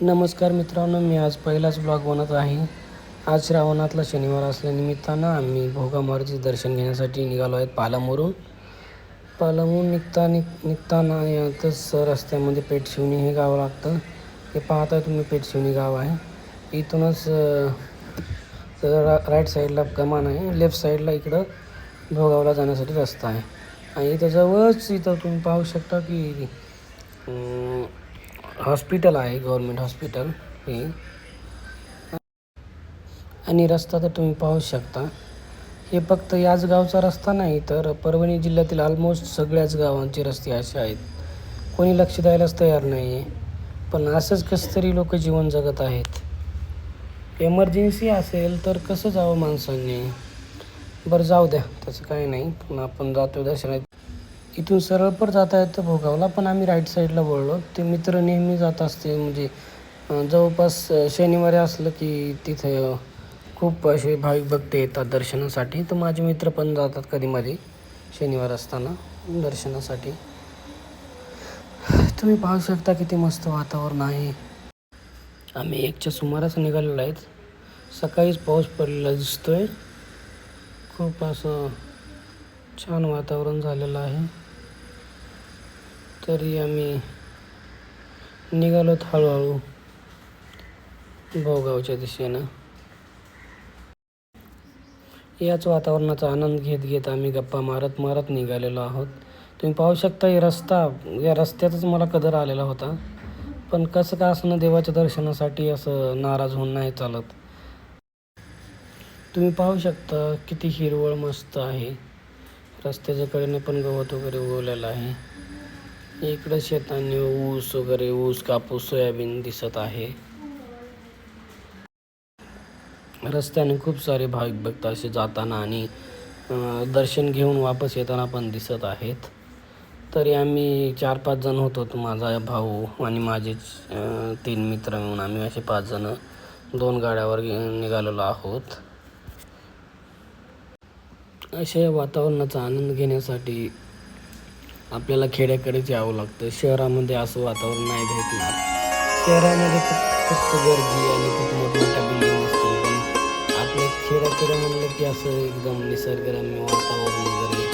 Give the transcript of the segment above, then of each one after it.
नमस्कार मित्रांनो मी आज पहिलाच ब्लॉग बनत आहे. आज श्रावणातला शनिवार असल्यानिमित्तानं आम्ही भोगामारुतीचे दर्शन घेण्यासाठी निघालो आहेत पालमवरून. पालमवरून निघता निघ निघताना यातच रस्त्यामध्ये पेटशिवणी हे गाव लागतं. हे पाहताय तुम्ही पेटशिवणी गाव आहे. इथूनच रा राईट साईडला कमान आहे. लेफ्ट साईडला इकडं भोगावला जाण्यासाठी रस्ता आहे. आणि इथं जवळच इथं तुम्ही पाहू शकता की हॉस्पिटल आहे गव्हर्मेंट हॉस्पिटल हे. आणि रस्ता तर तुम्ही पाहू शकता. हे फक्त याच गावचा रस्ता नाही तर परभणी जिल्ह्यातील ऑलमोस्ट सगळ्याच गावांचे रस्ते असे आहेत. कोणी लक्ष द्यायलाच तयार नाही आहे पण असंच कसं तरी लोक जीवन जगत आहेत. एमर्जन्सी असेल तर कसं जावं माणसांनी? बरं जाऊ द्या. तसं काही नाही. पण आपण जातो दर्शनात. इथून सरळ पण जाता येतं भोगावला पण आम्ही राईट साईडला बोललो ते मित्र नेहमी जात असते म्हणजे जवळपास शनिवारी असलं की तिथे खूप असे भाविक भक्त येतात दर्शनासाठी. तर माझे मित्र पण जातात कधी मधी शनिवार असताना दर्शनासाठी. तुम्ही पाहू शकता किती मस्त वातावरण आहे. आम्ही एकच्या सुमारास निघालेलो आहेत. सकाळीच पाऊस पडलेला दिसतोय. खूप असं छान वातावरण झालेलं आहे. तरी आम्ही निघालोत हळूहळू भोगावच्या दिशेनं. याच वातावरणाचा आनंद घेत घेत आम्ही गप्पा मारत मारत निघालेलो आहोत. तुम्ही पाहू शकता हे रस्ता या रस्त्यातच मला कदर आलेला होता. पण कसं का असणं देवाच्या दर्शनासाठी असं नाराज होऊन नाही चालत. तुम्ही पाहू शकता किती हिरवळ मस्त आहे. रस्त्याच्या कडेने पण गवत वगैरे उगवलेलं आहे. इकडं शेतांनी ऊस वगैरे ऊस कापूस सोयाबीन दिसत आहे. रस्त्याने खूप सारे भाविक भक्त असे जाताना आणि दर्शन घेऊन वापस येताना पण दिसत आहेत. तरी आम्ही चार पाच जण होतो माझा भाऊ आणि माझे तीन मित्र मिळून आम्ही असे पाच जण दोन गाड्यावर निघालेलो आहोत. अशा वातावरणाचा आनंद घेण्यासाठी आपल्याला खेड्याकडेच यावं लागतं. शहरामध्ये असं वातावरण नाही भेटणार. शहरामध्ये खूप फक्त गर्दी आणि खूप मोठमोठ्या बिल्डिंग असतील. पण आपल्या खेड्याकडे म्हणलं की असं एकदम निसर्गरम्य वातावरण वगैरे.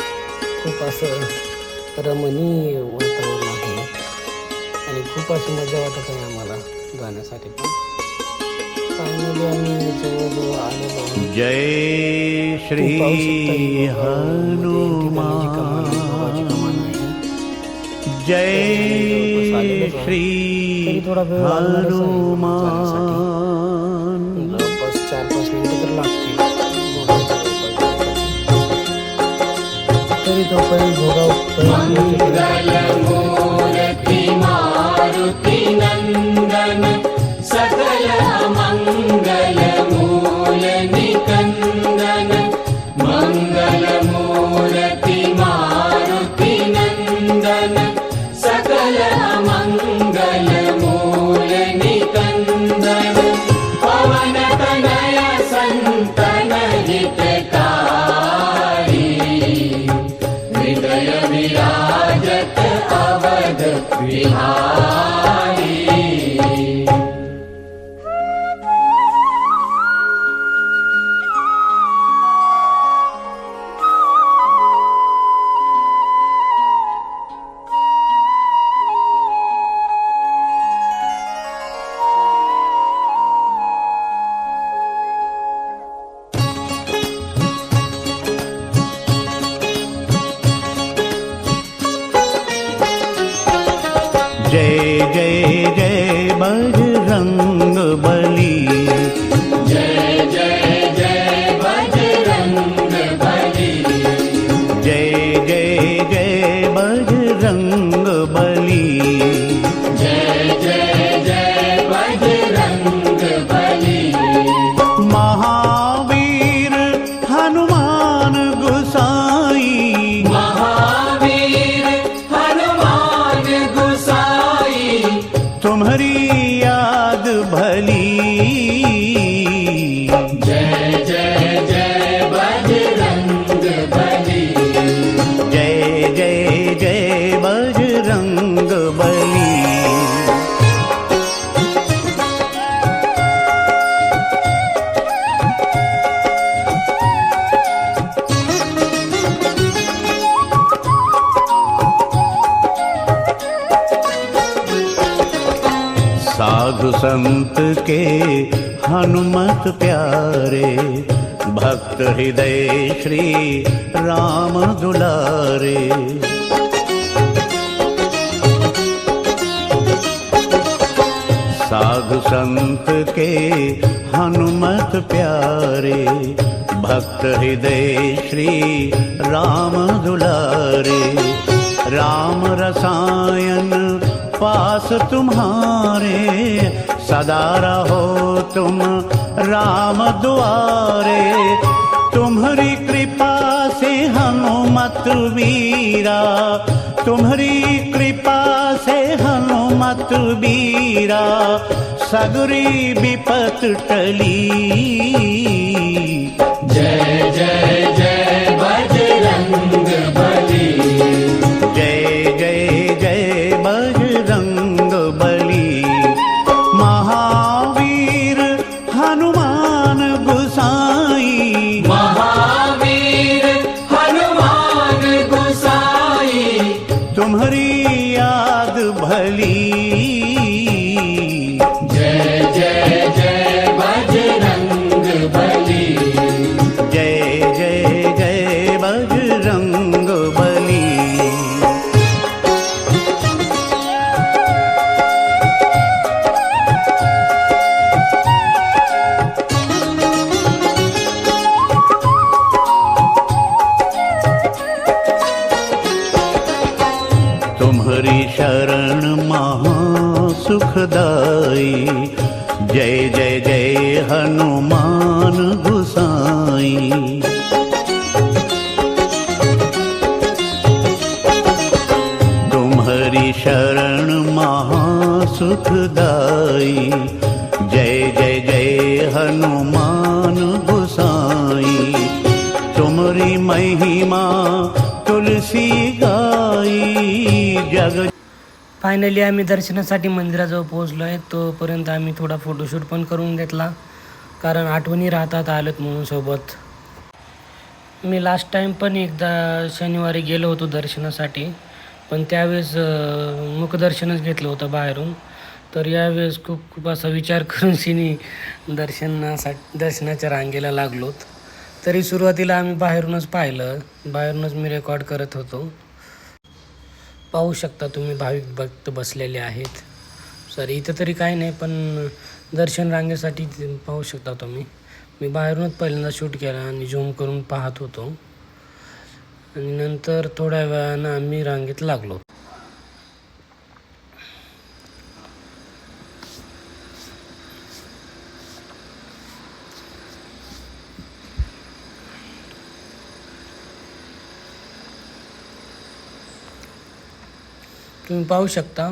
खूप असं रमणीय वातावरण आहे. आणि खूप अशी मजा वाटत आहे आम्हाला जाण्यासाठी पण. फायनली आम्ही जवळजवळ आलेलो आहोत. जय श्री तुम्ही जय श्री हनुमान विराजत अवध विहार। साधु संत के हनुमत प्यारे भक्त हृदय श्री राम दुलारे। साधु संत के हनुमत प्यारे भक्त हृदय श्री राम दुलारे। राम रसायन पास तुम्हारे सदा रहो तुम राम दुआरे तुम्हारी कृपा से हनुमत वीरा। तुम्हारी कृपा से हनुमत वीरा सगरी विपत टली। सुखदाई जय जय जय हनुमान गुसाई। तुम्हारी शरण महा जय जय फायनली आम्ही दर्शनासाठी मंदिराजवळ पोहोचलो आहे. तोपर्यंत आम्ही थोडा फोटोशूट पण करून घेतला. कारण आठवणी राहतात आलोत म्हणून सोबत. मी लास्ट टाईम पण एकदा शनिवारी गेलो होतो दर्शनासाठी. पण त्यावेळेस मुखदर्शनच घेतलं होतं बाहेरून. तर यावेळेस खूप खूप असा विचार करून सिनी दर्शनासाठी दर्शनाच्या रांगेला लागलोत. तरी सुरुवातीला आम्ही बाहेरूनच पाहिलं. बाहेरूनच मी रेकॉर्ड करत होतो. पाहू शकता तुम्ही भाविक भक्त बसलेले आहेत. सर इथं तरी काही नाही पण दर्शन रांगेसाठी पाहू शकता तुम्ही. मी बाहेरूनच पहिल्यांदा शूट केला आणि झूम करून पाहत होतो. आणि नंतर थोड्या वेळानं आम्ही रांगेत लागलो. तुम्ही पाहू शकता.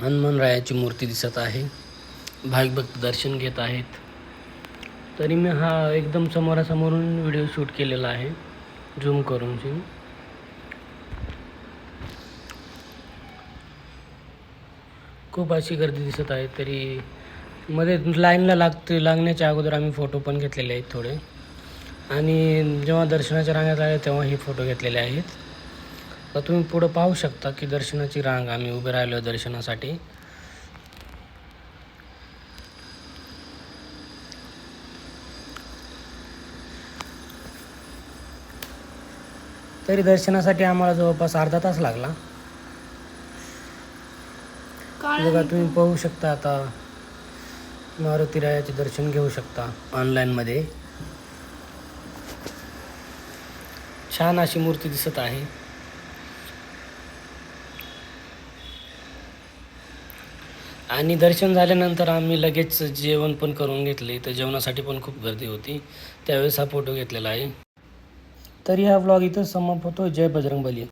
हनुमानरायाची मूर्ती दिसत आहे. भाविक भक्त दर्शन घेत आहेत. तरी मी हा एकदम समोरासमोरून व्हिडिओ शूट केलेला आहे. झूम करून झूम. खूप अशी गर्दी दिसत आहे तरी मध्ये लाईनला लागते लागण्याच्या अगोदर आम्ही फोटो पण घेतलेले आहेत थोडे. आणि जेव्हा दर्शनाच्या रांगात आले तेव्हा हे फोटो घेतलेले आहेत. तर तुम्ही पुढं पाहू शकता की दर्शनाची रांग आम्ही उभे राहिलो दर्शनासाठी. तरी दर्शनासाठी आम्हाला जवळपास अर्धा तास लागला. बघा तुम्ही पाहू शकता आता मारुती रायाचे दर्शन घेऊ शकता ऑनलाईनमध्ये छान अशी मूर्ती दिसत आहे. आणि दर्शन झाल्यानंतर आम्ही लगेच जेवण पण करून घेतले. तर जेवणासाठी पण खूप गर्दी होती. त्यावेळेस हा फोटो घेतलेला आहे. तरी हा व्लॉग इथं समाप्त होतो जय बजरंगबली.